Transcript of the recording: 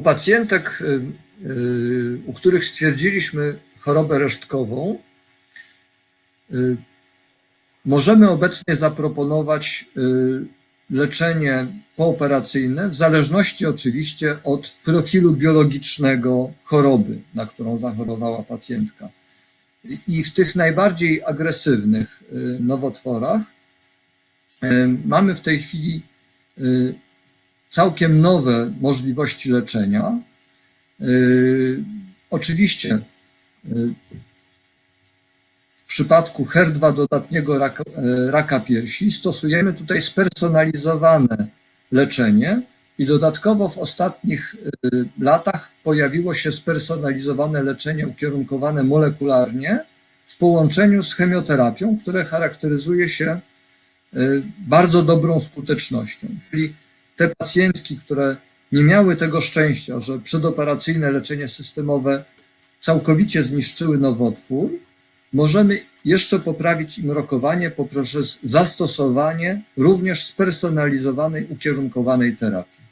pacjentek, y, y, u których stwierdziliśmy chorobę resztkową, y, możemy obecnie zaproponować leczenie pooperacyjne, w zależności oczywiście od profilu biologicznego choroby, na którą zachorowała pacjentka. I- w tych najbardziej agresywnych nowotworach mamy w tej chwili całkiem nowe możliwości leczenia. Y, Oczywiście y, w przypadku HER2 dodatniego raka, e, raka piersi stosujemy tutaj spersonalizowane leczenie i dodatkowo w ostatnich y, latach pojawiło się spersonalizowane leczenie ukierunkowane molekularnie w połączeniu z chemioterapią, które charakteryzuje się y, bardzo dobrą skutecznością. Czyli te pacjentki, które nie miały tego szczęścia, że przedoperacyjne leczenie systemowe całkowicie zniszczyły nowotwór, możemy jeszcze poprawić im rokowanie poprzez zastosowanie również spersonalizowanej, ukierunkowanej terapii.